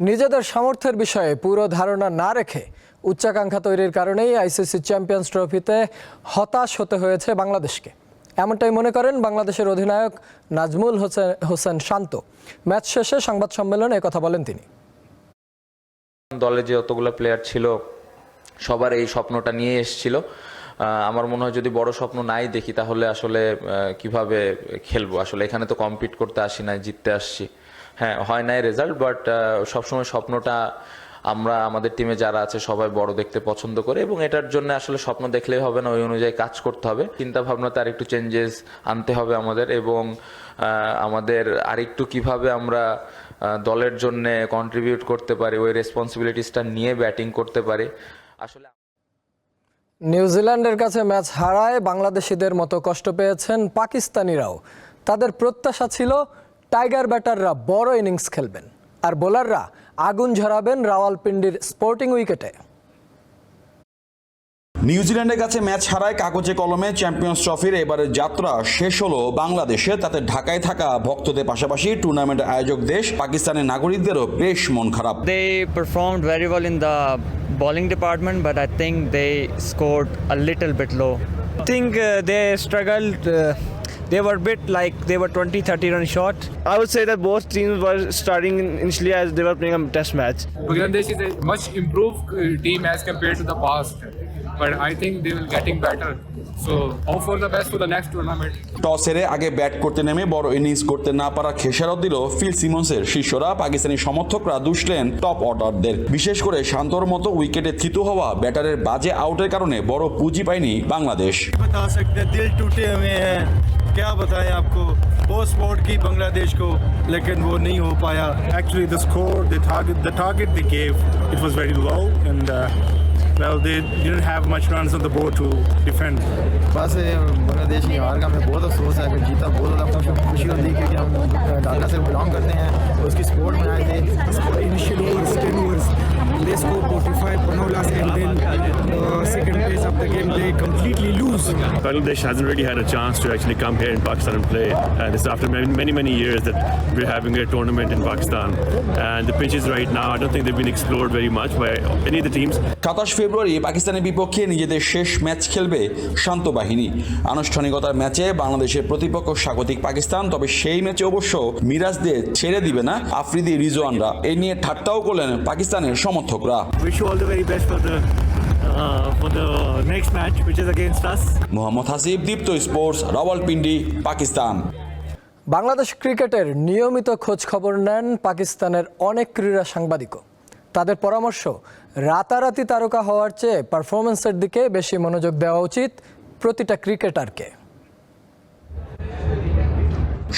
নিজেদের সামর্থ্যের বিষয়ে পুরো ধারণা না রেখে উচ্চাকাঙ্ক্ষা তৈরির কারণেই আইসিসি চ্যাম্পিয়ন্স ট্রফিতে হতাশ হতে হয়েছে বাংলাদেশকে। এমনটাই মনে করেন বাংলাদেশের অধিনায়ক নাজমুল হোসেন হোসেন শান্ত। ম্যাচ শেষে সংবাদ সম্মেলনে কথা বলেন তিনি। দলে যে অতগুলো প্লেয়ার ছিল, সবার এই স্বপ্নটা নিয়ে এসেছিল। আমার মনে হয় যদি বড় স্বপ্ন নাই দেখি, তাহলে আসলে কীভাবে খেলব? আসলে এখানে তো কম্পিট করতে আসি না জিততে আসছি। হ্যাঁ হয় নাই রেজাল্ট বাট সবসময় স্বপ্নটা আমরা, আমাদের টিমে যারা আছে, সবাই বড় দেখতে পছন্দ করে এবং এটার জন্য আসলে স্বপ্ন দেখলেই হবে না, ওই অনুযায়ী কাজ করতে হবে। চিন্তা ভাবনাতে আরেকটু চেঞ্জেস আনতে হবে আমাদের এবং আমাদের আরেকটু কীভাবে আমরা দলের জন্য কন্ট্রিবিউট করতে পারি, ওই রেসপন্সিবিলিটিসটা নিয়ে ব্যাটিং করতে পারি। আসলে নিউজিল্যান্ডের কাছে ম্যাচ হারায় বাংলাদেশিদের মতো কষ্ট পেয়েছেন পাকিস্তানিরাও। তাদের প্রত্যাশা ছিল টাইগার ব্যাটাররা বড় ইনিংস খেলবেন আর বোলাররা আগুন ঝরাবেন রাওয়ালপিন্ডির স্পোর্টিং উইকেটে। নিউজিল্যান্ডের কাছে ম্যাচ হারায় কাগজে কলমে চ্যাম্পিয়ন্স ট্রফির এবারের যাত্রা শেষ হলো বাংলাদেশে। তাতে ঢাকায় থাকা ভক্তদের পাশাপাশি টুর্নামেন্ট আয়োজক দেশ পাকিস্তানের নাগরিকদেরও বেশ মন খারাপ। They performed very well in the bowling department but I think they scored a little bit low. I think uh, they. Uh, were a bit like they were 20 30 run short. I would say that both teams were starting initially as they were playing a test match. Bangladesh is a much improved uh, team as compared to the past, but I think they will getting better. So hope for the best for the next tournament. Toss হেরে আগে bat করতে নেমে বড় innings করতে না পারা খেসারত দিল feel সিমন্সের শিষ্যরা পাকিস্তানি সমর্থকরা দুষলেন টপ অর্ডারদের বিশেষ করে শান্তর মতো উইকেটে থিতু হওয়া ব্যাটারের বাজে আউটের কারণে বড় পুঁজি পায়নি বাংলাদেশ हैं हैं क्या बताएँ आपको बहुत सपोर्ट की बांग्लादेश को लेकिन वो नहीं हो पाया Actually, the score, the target, the target they gave, it was very low, and uh, well, they didn't have much runs on the board to defend. बस बांग्लादेश की हार का हमें बहुत अफसोस है कि जीता बहुत ज़्यादा खुशी खुशी होती है क्योंकि हम ढाका से बिलोंग करते हैं तो उसकी सपोर्ट में आए थे initial Bangladesh hasn't really had a chance to actually come here in Pakistan and play. And it's after many, many, many years that we're having a tournament in Pakistan. And the pitches right now, I don't think they've been explored very much by any of the teams. সাতাশ ফেব্রুয়ারি পাকিস্তানের বিপক্ষে নিজেদের শেষ match খেলবে শান্ত বাহিনী আনুষ্ঠানিকতার ম্যাচে বাংলাদেশের প্রতিপক্ষ স্বাগতিক পাকিস্তান তবে সেই ম্যাচে অবশ্য মিরাজদের ছেড়ে দিবে না আফ্রিদি রিজওয়ানরা এই নিয়ে ঠাট্টাও করলেন পাকিস্তানের সমর্থকরা uh, for the next match, which is against us. Mohammad Hasib Deepto sports Rawalpindi Pakistan Bangladesh ক্রিকেটের নিয়মিত খোঁজ খবর নেন পাকিস্তানের অনেক ক্রীড়া সাংবাদিকও। তাদের পরামর্শ রাতারাতি তারকা হওয়ার চেয়ে পারফরমেন্সের দিকে বেশি মনোযোগ দেওয়া উচিত প্রতিটা ক্রিকেটারকে।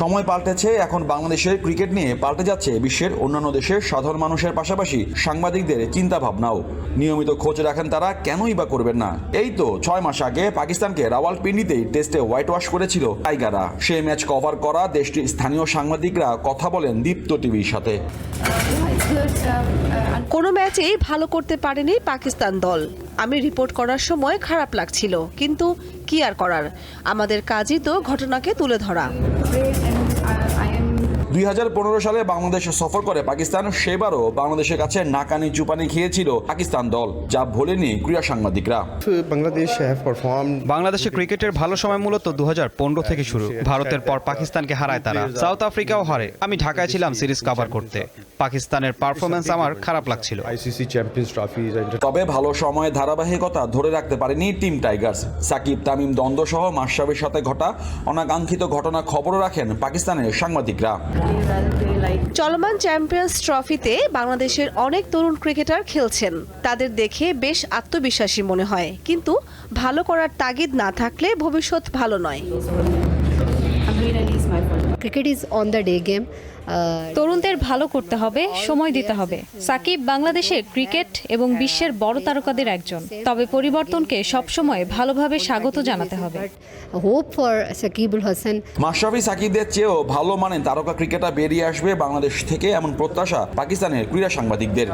সময় পাল্টেছে, এখন বাংলাদেশের ক্রিকেট নিয়ে পাল্টে যাচ্ছে বিশ্বের অন্যান্য দেশের সাধারণ মানুষের পাশাপাশি সাংবাদিকদের চিন্তা ভাবনাও নিয়মিত খোঁজ রাখেন তারা, কেনই বা করবেন না? এই তো ছয় মাস আগে পাকিস্তানকে রাওয়ালপিন্ডিতেই টেস্টে হোয়াইট ওয়াশ করেছিল টাইগাররা। সেই ম্যাচ কভার করা দেশটির স্থানীয় সাংবাদিকরা কথা বলেন দীপ্ত টিভির সাথে। কোনো ম্যাচেই ভালো করতে পারেনি পাকিস্তান দল। আমি রিপোর্ট করার সময় খারাপ লাগছিল, কিন্তু কি আর করার? আমাদের কাজই তো ঘটনাকে তুলে ধরা। দুই হাজার পনেরো সালে বাংলাদেশ সফর করে পাকিস্তান সেবারও বাংলাদেশের কাছে নাকানি চুপানি খেয়েছিল পাকিস্তান দল যা ভোলেনি ক্রীড়া সাংবাদিকরা। বাংলাদেশে ক্রিকেটের ভালো সময় মূলত দু হাজার পনেরো থেকে শুরু। ভারতের পর পাকিস্তানকে হারায় তারা সাউথ আফ্রিকাও হারে। আমি ঢাকায় ছিলাম সিরিজ কভার করতে। পাকিস্তানের পারফরমেন্স আমার খারাপ লাগছিল। তবে ভালো সময়ে ধারাবাহিকতা ধরে রাখতে পারেনি টিম টাইগার্স। সাকিব তামিম দ্বন্দ্ব সহ মাশরাফির সাথে ঘটা অনাকাঙ্ক্ষিত ঘটনা খবরও রাখেন পাকিস্তানের সাংবাদিকরা। চলমান চ্যাম্পিয়ন্স ট্রফিতে বাংলাদেশের অনেক তরুণ ক্রিকেটার খেলছেন। তাদের দেখে বেশ আত্মবিশ্বাসী মনে হয়। কিন্তু ভালো করার তাগিদ না থাকলে ভবিষ্যৎ ভালো নয়। Cricket is on the day game তরুণদের ভালো করতে হবে সময় দিতে হবে। সাকিব বাংলাদেশের ক্রিকেট এবং বিশ্বের বড় তারকাদের একজন। তবে পরিবর্তনকে সবসময় ভালোভাবে স্বাগত জানাতে হবে। Hope for Sakibul Hasan. Mashrafe সাকিবদের চেয়েও ভালো মানের তারকা ক্রিকেটার বেরিয়ে আসবে বাংলাদেশ থেকে এমন প্রত্যাশা পাকিস্তানের ক্রীড়া সাংবাদিকদের।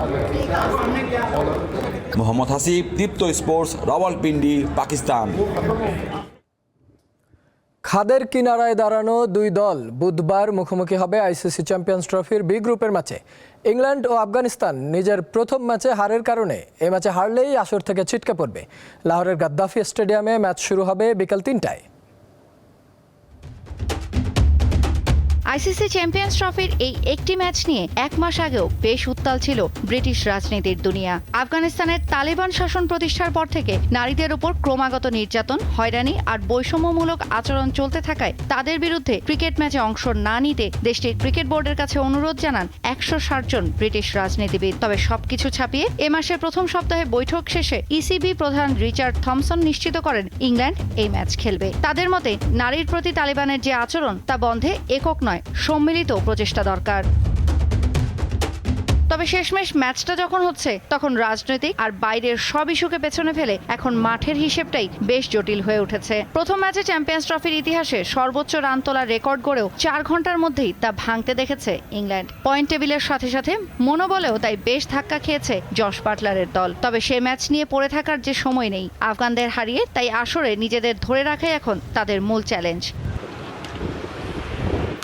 মোহাম্মদ হাসিব দীপ্ত স্পোর্টস রাওয়ালপিন্ডি পাকিস্তান। খাদের কিনারায় দাঁড়ানো দুই দল বুধবার মুখোমুখি হবে আইসিসি চ্যাম্পিয়ন্স ট্রফির বি গ্রুপের ম্যাচে। ইংল্যান্ড ও আফগানিস্তান নিজের প্রথম ম্যাচে হারের কারণে এ ম্যাচে হারলেই আসর থেকে ছিটকে পড়বে। লাহোরের গাদ্দাফি স্টেডিয়ামে ম্যাচ শুরু হবে বিকাল তিনটায়। আইসিসি চ্যাম্পিয়ন্স ট্রফির এই একটি ম্যাচ নিয়ে এক মাস আগেও বেশ উত্তাল ছিল ব্রিটিশ রাজনীতির দুনিয়া। আফগানিস্তানের তালেবান শাসন প্রতিষ্ঠার পর থেকে নারীদের উপর ক্রমাগত নির্যাতন, হয়রানি আর বৈষম্যমূলক আচরণ চলতে থাকায় তাদের বিরুদ্ধে ক্রিকেট ম্যাচে অংশ না নিতে দেশটির ক্রিকেট বোর্ডের কাছে অনুরোধ জানান একশো জন ব্রিটিশ রাজনীতিবিদ। তবে সবকিছু ছাপিয়ে এ মাসের প্রথম সপ্তাহে বৈঠক শেষে ইসিবি প্রধান রিচার্ড থমসন নিশ্চিত করেন, ইংল্যান্ড এই ম্যাচ খেলবে। তাদের মতে, নারীর প্রতি তালিবানের যে আচরণ, তা বন্ধে একক নয় সম্মিলিত প্রচেষ্টা দরকার। তবে শেষমেশ ম্যাচটা যখন হচ্ছে, তখন রাজনৈতিক আর বাইরের সব ইস্যুকে পেছনে ফেলে এখন মাঠের হিসেবটাই বেশ জটিল হয়ে উঠেছে। প্রথম ম্যাচে চ্যাম্পিয়ন্স ট্রফির ইতিহাসে সর্বোচ্চ রান তোলার রেকর্ড গড়েও চার ঘণ্টার মধ্যেই তা ভাঙতে দেখেছে ইংল্যান্ড। পয়েন্ট টেবিলের সাথে সাথে মনোবলেও তাই বেশ ধাক্কা খেয়েছে জশ বাটলারের দল। তবে সে ম্যাচ নিয়ে পড়ে থাকার যে সময় নেই, আফগানদের হারিয়ে তাই আসরে নিজেদের ধরে রাখাই এখন তাদের মূল চ্যালেঞ্জ।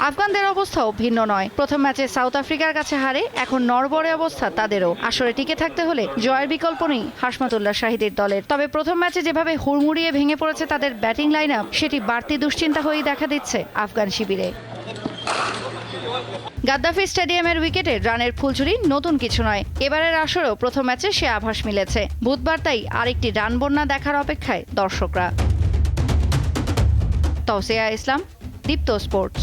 আফগানদের অবস্থাও ভিন্ন নয়। প্রথম ম্যাচে সাউথ আফ্রিকার কাছে হারে, এখন নরবরে অবস্থা তাদেরও। আসরে টিকে থাকতে হলে জয়ের বিকল্প নেই হাসমাতুল্লাহ শাহিদের দলের। তবে প্রথম ম্যাচে যেভাবে হুড়মুড়িয়ে ভেঙে পড়েছে তাদের ব্যাটিং লাইন আপ সেটি বাড়তি দুশ্চিন্তা হয়েই দেখা দিচ্ছে আফগান শিবিরে। গাদ্দাফি স্টেডিয়ামের উইকেটে রানের ফুলঝুরি নতুন কিছু নয়। এবারের আসরেও প্রথম ম্যাচে সে আভাস মিলেছে। বুধবার তাই আরেকটি রান বন্যা দেখার অপেক্ষায় দর্শকরা। তৌসিয়া ইসলাম, দীপ্ত স্পোর্টস।